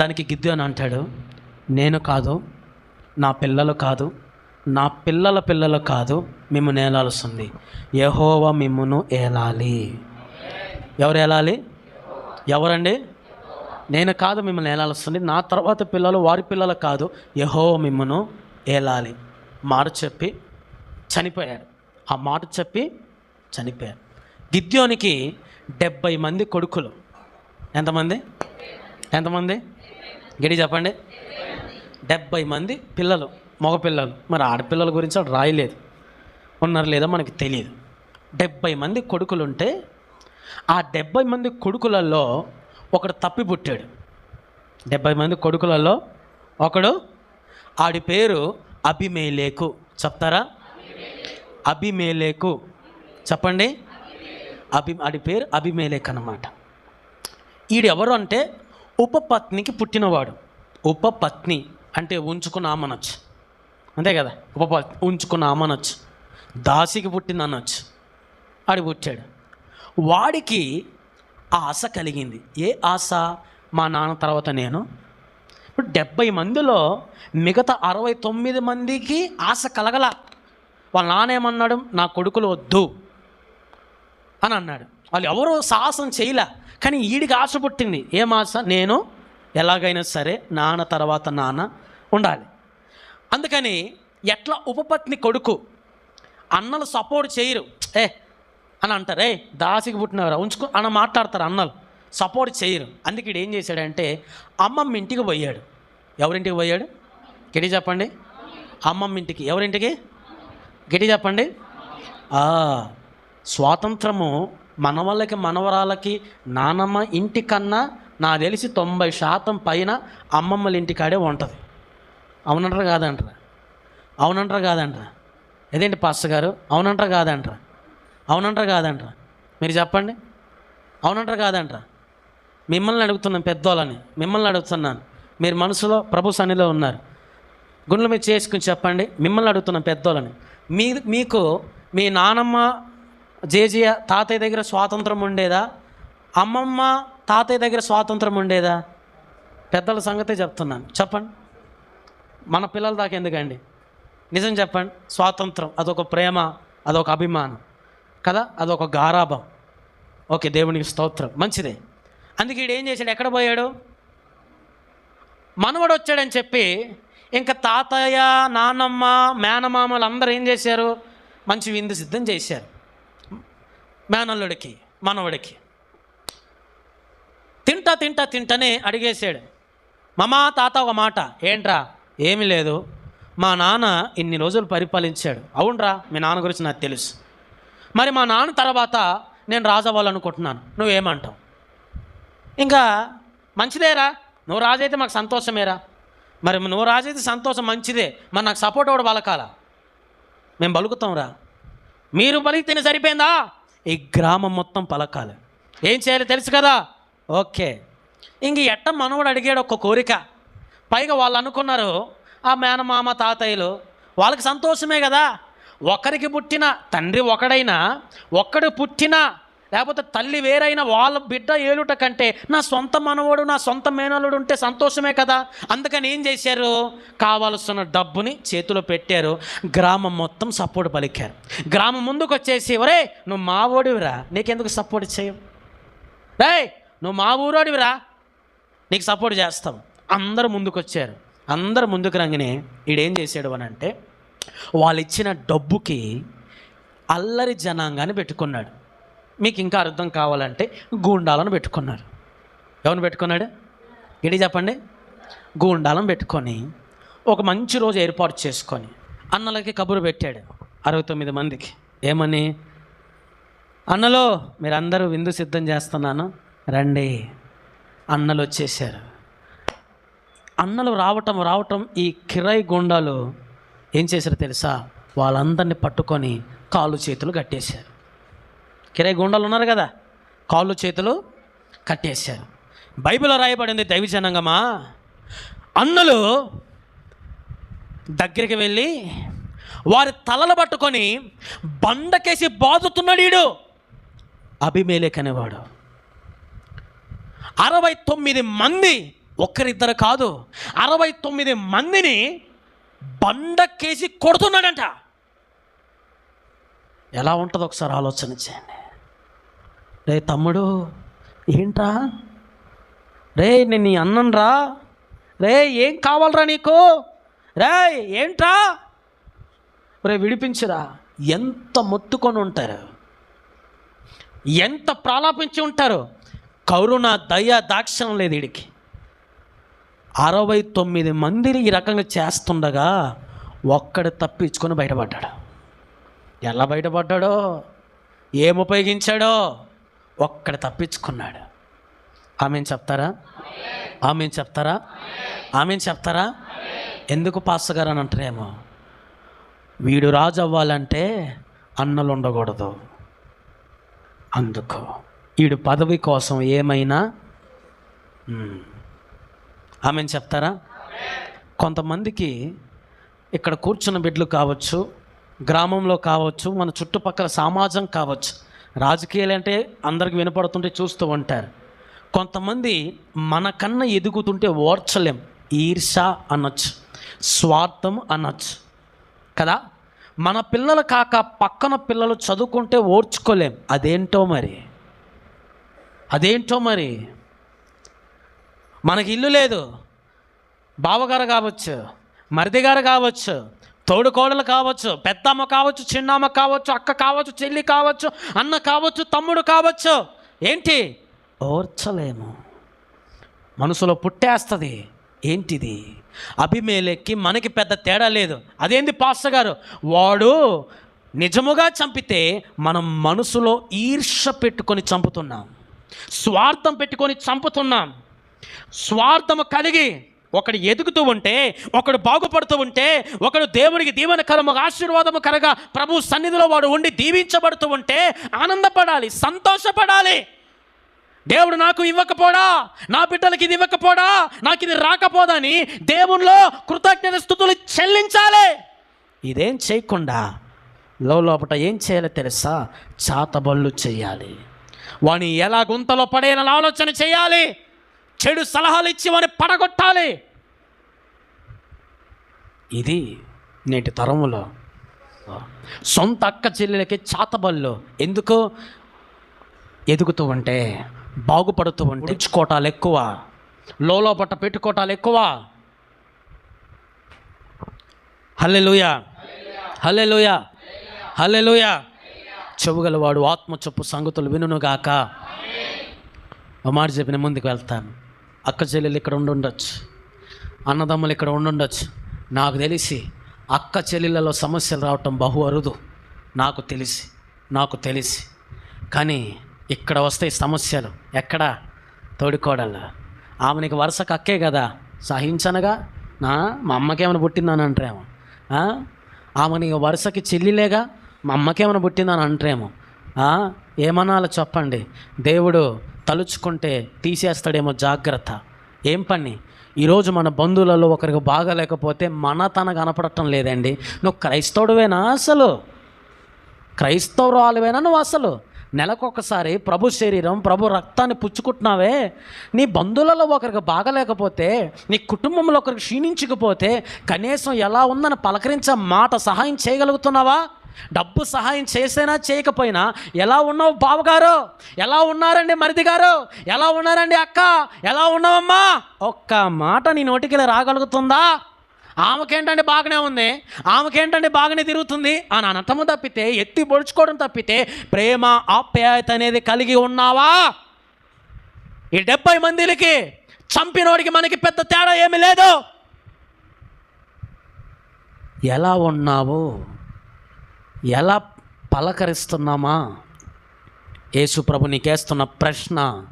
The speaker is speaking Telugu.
దానికి గిద్యోని అంటాడు. నేను కాదు నా పిల్లలు కాదు నా పిల్లల పిల్లలు కాదు మేము నేలాల్సింది. యహోవ మిమ్మును ఏలాలి. ఎవరు ఏలాలి? ఎవరండి? నేను కాదు మిమ్మల్ని ఏలాల్సింది నా తర్వాత పిల్లలు వారి పిల్లలు కాదు యహోవ మిమ్మును ఏలాలి. మాట చెప్పి చనిపోయాడు. ఆ మాట చెప్పి చనిపోయాడు. గిద్యోనికి డెబ్బై మంది కొడుకులు. ఎంతమంది? ఎంతమంది? గడి చెప్పండి. డెబ్బై మంది పిల్లలు మగపిల్లలు. మరి ఆడపిల్లల గురించి అక్కడ రాయలేదు. ఉన్నారు లేదో మనకి తెలియదు డెబ్బై మంది కొడుకులుంటే ఆ డెబ్బై మంది కొడుకులలో ఒకడు తప్పి పుట్టాడు. డెబ్బై మంది కొడుకులలో ఒకడు ఆడి పేరు అభిమేలేకు. చెప్తారా? అభిమేలేకు. చెప్పండి. అభి ఆడి పేరు అభిమేలేక్ అన్నమాట ఈడెవరు అంటే ఉపపత్నికి పుట్టినవాడు. ఉపపత్ని అంటే ఉంచుకున్న ఆమనొచ్చు అంతే కదా? ఉపపత్ ఉంచుకున్న ఆమనొచ్చు దాసికి పుట్టింది అనొచ్చు ఆడి పుట్టాడు. వాడికి ఆశ కలిగింది. ఏ ఆశ? మా నాన్న తర్వాత నేను. ఇప్పుడు డెబ్బై మందిలో మిగతా అరవై తొమ్మిది మందికి ఆశ కలగల. వాళ్ళ నాన్న ఏమన్నాడు? నా కొడుకులు వద్దు. అని అన్నాడు. వాళ్ళు ఎవరో సాహసం చేయలే. కానీ ఈడికి ఆశ పుట్టింది. ఏం ఆశ? నేను ఎలాగైనా సరే నాన్న తర్వాత నాన్న ఉండాలి. అందుకని ఎట్లా ఉపపత్ని కొడుకు అన్నలు సపోర్ట్ చేయరు. ఏ అని అంటారు. ఏ దాసికి పుట్టినవరా? ఉంచుకో అని మాట్లాడతారు అన్నలు. సపోర్ట్ చేయరు. అందుకే ఏం చేశాడంటే అమ్మమ్మ ఇంటికి పోయాడు. ఎవరింటికి పోయాడు? గట్టి చెప్పండి. అమ్మమ్మ ఇంటికి. ఎవరింటికి? గట్టి చెప్పండి. స్వాతంత్రము మన వాళ్ళకి మనవరాలకి నానమ్మ ఇంటి కన్నా నా తెలిసి తొంభై శాతం పైన అమ్మమ్మల ఇంటికాడే ఉంటుంది. అవునంటారు కాదంటారా? అవునంటారు కాదంటారా? ఏదేంటి పాస్టర్ గారు? అవునంటారు కాదంటారా? అవునంటారు కాదంటారా? మీరు చెప్పండి. అవునంటారు కాదంటారా? మిమ్మల్ని అడుగుతున్నాను పెద్దోళ్ళని. మిమ్మల్ని అడుగుతున్నాను. మీరు మనసులో ప్రభు సన్నిలో ఉన్నారు. గుండెలు మీరు చేసుకుని చెప్పండి. మిమ్మల్ని అడుగుతున్నాను పెద్దోళ్ళని. మీ మీకు మీ నానమ్మ జేజీయ తాతయ్య దగ్గర స్వాతంత్రం ఉండేదా? అమ్మమ్మ తాతయ్య దగ్గర స్వాతంత్రం ఉండేదా? పెద్దల సంగతే చెప్తున్నాను. చెప్పండి. మన పిల్లల దాకా ఎందుకండి? నిజం చెప్పండి. స్వాతంత్రం అదొక ప్రేమ అదొక అభిమానం. కదా? అదొక గారాభం. ఓకే దేవునికి స్తోత్రం. మంచిదే. అందుకే ఈడు ఏం చేశాడు? ఎక్కడ పోయాడు? మనవడు వచ్చాడని చెప్పి ఇంకా తాతయ్య నాన్నమ్మ మేనమామలు అందరూ ఏం చేశారు? మంచి విందు సిద్ధం చేశారు. మేనల్లుడికి మనవడికి. తింటా తింటా తింటనే అడిగేశాడు. మమా తాత ఒక మాట ఏంట్రా? ఏమీ లేదు. మా నాన్న ఇన్ని రోజులు పరిపాలించాడు. అవునరా? మీ నాన్న గురించి నాకు తెలుసు. మరి మా నాన్న తర్వాత నేను రాజవ్వాలనుకుంటున్నాను. నువ్వేమంటావు? ఇంకా మంచిదేరా. నువ్వు రాజైతే మాకు సంతోషమేరా. మరి నువ్వు రాజైతే సంతోషం మంచిదే. మరి నాకు సపోర్ట్ కూడా బలకాల? మేము బలుకుతాంరా మీరు పలికితేనే సరిపోయిందా? ఈ గ్రామం మొత్తం పలకాలి. ఏం చేయాలి తెలుసు కదా? ఓకే. ఇంక ఎట్ట మనవడు అడిగాడు ఒక కోరిక. పైగా వాళ్ళు అనుకున్నారు ఆ మేనమామ తాతయ్యలు వాళ్ళకి సంతోషమే కదా. ఒకరికి పుట్టిన తండ్రి ఒకడైనా ఒక్కడు పుట్టిన లేకపోతే తల్లి వేరైన వాళ్ళ బిడ్డ ఏలుట కంటే నా సొంత మనవడు నా సొంత మేనలుడు ఉంటే సంతోషమే కదా? అందుకని ఏం చేశారు? కావలసిన డబ్బుని చేతిలో పెట్టారు. గ్రామం మొత్తం సపోర్ట్ పలికారు. గ్రామం ముందుకు వచ్చేసి ఒరే నువ్వు మా ఓడివిరా నీకెందుకు సపోర్ట్ చేయవు రే నువ్వు మా ఊరోడివిరా? నీకు సపోర్ట్ చేస్తాం. అందరూ ముందుకు వచ్చారు అందరు ముందుకు రంగనే ఈడేం చేశాడు అని అంటే వాళ్ళు ఇచ్చిన డబ్బుకి అల్లరి జనాంగాన్ని పెట్టుకున్నాడు. మీకు ఇంకా అర్థం కావాలంటే గూండాలను పెట్టుకున్నారు. ఎవరిని పెట్టుకున్నాడు? ఇడి చెప్పండి. గూండాలను పెట్టుకొని ఒక మంచి రోజు ఏర్పాటు చేసుకొని అన్నలకి కబురు పెట్టాడు అరవై తొమ్మిది మందికి. ఏమని? అన్నలో మీరందరూ విందు సిద్ధం చేస్తున్నాను. రండి. అన్నలు వచ్చేసారు అన్నలు రావటం రావటం ఈ కిరాయి గుండాలు ఏం చేశారు తెలుసా? వాళ్ళందరినీ పట్టుకొని కాళ్ళు చేతులు కట్టేశారు. కిరాయి గుండాలు ఉన్నారు కదా? కాళ్ళు చేతులు కట్టేశారు. బైబిల్లో రాయబడింది దైవజనంగమా? అన్నలు దగ్గరికి వెళ్ళి వారి తలలు పట్టుకొని బండకేసి బాదుతున్నాడు ఈడు. అభిమేలేక్ అనేవాడు. అరవై తొమ్మిది మంది ఒక్కరిద్దరు కాదు అరవై తొమ్మిది మందిని బండకేసి కొడుతున్నాడంట. ఎలా ఉంటుందో ఒకసారి ఆలోచన చేయండి. రే తమ్ముడు ఏంట్రా? రే నేను నీ అన్నంరా. రే ఏం కావాలరా నీకు? రే ఏంట్రా? రే విడిపించురా. ఎంత మొత్తుకొని ఉంటారు? ఎంత ప్రాలాపించి ఉంటారు? కరుణ దయ దాక్ష్యం లేదు వీడికి అరవై తొమ్మిది మందిని ఈ రకంగా చేస్తుండగా ఒక్కడు తప్పించుకొని బయటపడ్డాడు. ఎలా బయటపడ్డాడో? ఏం ఉపయోగించాడో? ఒక్కడ తప్పించుకున్నాడు. ఆమె చెప్తారా? ఆమె చెప్తారా? ఆమె చెప్తారా? ఎందుకు పాస్టర్ గారు అని అంటారేమో? వీడు రాజు అవ్వాలంటే అన్నలు ఉండకూడదు. అందుకు వీడు పదవి కోసం ఏమైనా ఆమె చెప్తారా? కొంతమందికి ఇక్కడ కూర్చున్న బిడ్డలు కావచ్చు గ్రామంలో కావచ్చు మన చుట్టుపక్కల సమాజం కావచ్చు రాజకీయాలు అంటే అందరికి వినపడుతుంటే చూస్తూ ఉంటారు. కొంతమంది మనకన్నా ఎదుగుతుంటే ఓర్చలేం. ఈర్ష అనొచ్చు స్వార్థం అనొచ్చు. కదా? మన పిల్లలు కాక పక్కన పిల్లలు చదువుకుంటే ఓర్చుకోలేం. అదేంటో మరి? అదేంటో మరి? మనకి ఇల్లు లేదు. బావగారు కావచ్చు మరిది గారు కావచ్చు తోడుకోడలు కావచ్చు పెద్దమ్మ కావచ్చు చిన్నమ్మ కావచ్చు అక్క కావచ్చు చెల్లి కావచ్చు అన్న కావచ్చు తమ్ముడు కావచ్చు. ఏంటి? ఓర్చలేము. మనసులో పుట్టేస్తుంది. ఏంటిది? అభిమేలెక్కి మనకి పెద్ద తేడా లేదు. అదేంది పాస్టర్ గారు? వాడు నిజముగా చంపితే మనం మనసులో ఈర్ష పెట్టుకొని చంపుతున్నాం. స్వార్థం పెట్టుకొని చంపుతున్నాం. స్వార్థము కలిగి ఒకడు ఎదుగుతూ ఉంటే ఒకడు బాగుపడుతూ ఉంటే ఒకడు దేవునికి దీవెనకరము ఆశీర్వాదము కరగా ప్రభు సన్నిధిలో వాడు ఉండి దీవించబడుతూ ఉంటే ఆనందపడాలి సంతోషపడాలి. దేవుడు నాకు ఇవ్వకపోడా? నా బిడ్డలకి ఇది ఇవ్వకపోడా? నాకు ఇది రాకపోదని దేవునిలో కృతజ్ఞత స్థుతులు చెల్లించాలి. ఇదేం చేయకుండా లోపట ఏం చేయాలో తెలుసా? చాతబళ్ళు చేయాలి. వాని ఎలా గుంతలో పడేయాలని ఆలోచన చేయాలి. చెడు సలహాలు ఇచ్చి వారిని పడగొట్టాలి. ఇది నేటి తరములో సొంత అక్క చెల్లెలకి చాతబళ్ళు ఎందుకు? ఎదుగుతూ ఉంటే బాగుపడుతూ ఉంటే ఇచ్చుకోవటాలు ఎక్కువ. లోపట పెట్టుకోవటాలు ఎక్కువ. హల్లెలూయ. హల్లెలూయ. హల్లెలూయ. చెవుగలవాడు ఆత్మ చెప్పు సంగతులు వినుగాక ఒక మాట చెప్పిన ముందుకు వెళ్తాను. అక్క చెల్లెలు ఇక్కడ ఉండుండొచ్చు. అన్నదమ్ములు ఇక్కడ ఉండుండొచ్చు. నాకు తెలిసి అక్క చెల్లెళ్ళలో సమస్యలు రావటం బహు అరుదు. నాకు తెలిసి నాకు తెలిసి. కానీ ఇక్కడ వస్తాయి సమస్యలు. ఎక్కడ? తోడుకోడల్లా ఆమె నీకు వరుసకు అక్కే కదా? సహించనగా? నా మా అమ్మకేమైనా పుట్టిందని అంటారేమో. ఆ? ఆమె నీకు వరుసకి చెల్లిలేగా? మా అమ్మకేమైనా పుట్టిందని అంటారేమో. ఏమనాలో చెప్పండి. దేవుడు తలుచుకుంటే తీసేస్తాడేమో జాగ్రత్త. ఏం పని? ఈరోజు మన బంధువులలో ఒకరికి బాగాలేకపోతే మన తన కనపడటం లేదండి. నువ్వు క్రైస్తవుడువేనా అసలు? క్రైస్తవురాలువేనా నువ్వు అసలు? నెలకొకసారి ప్రభు శరీరం ప్రభు రక్తాన్ని పుచ్చుకుంటున్నావే. నీ బంధువులలో ఒకరికి బాగలేకపోతే నీ కుటుంబంలో ఒకరికి క్షీణించకపోతే కనీసం ఎలా ఉందని పలకరించే మాట సహాయం చేయగలుగుతున్నావా? డబ్బు సహాయం చేసినా చేయకపోయినా ఎలా ఉన్నావు బావగారు? ఎలా ఉన్నారండి మరిది గారు? ఎలా ఉన్నారండి అక్క? ఎలా ఉన్నావమ్మా? ఒక్క మాట నీ నోటికి రాగలుగుతుందా? ఆమెకేంటంటే బాగానే ఉంది? ఆమెకేంటంటే బాగానే తిరుగుతుంది? అని అనటము తప్పితే ఎత్తి పొడుచుకోవడం తప్పితే ప్రేమ ఆప్యాయత అనేది కలిగి ఉన్నావా? ఈ డెబ్బై మందిలకి చంపినోడికి మనకి పెద్ద తేడా ఏమీ లేదు. ఎలా ఉన్నావు? ఎలా పలకరిస్తున్నామా? యేసుప్రభు నీకేస్తున్న ప్రశ్న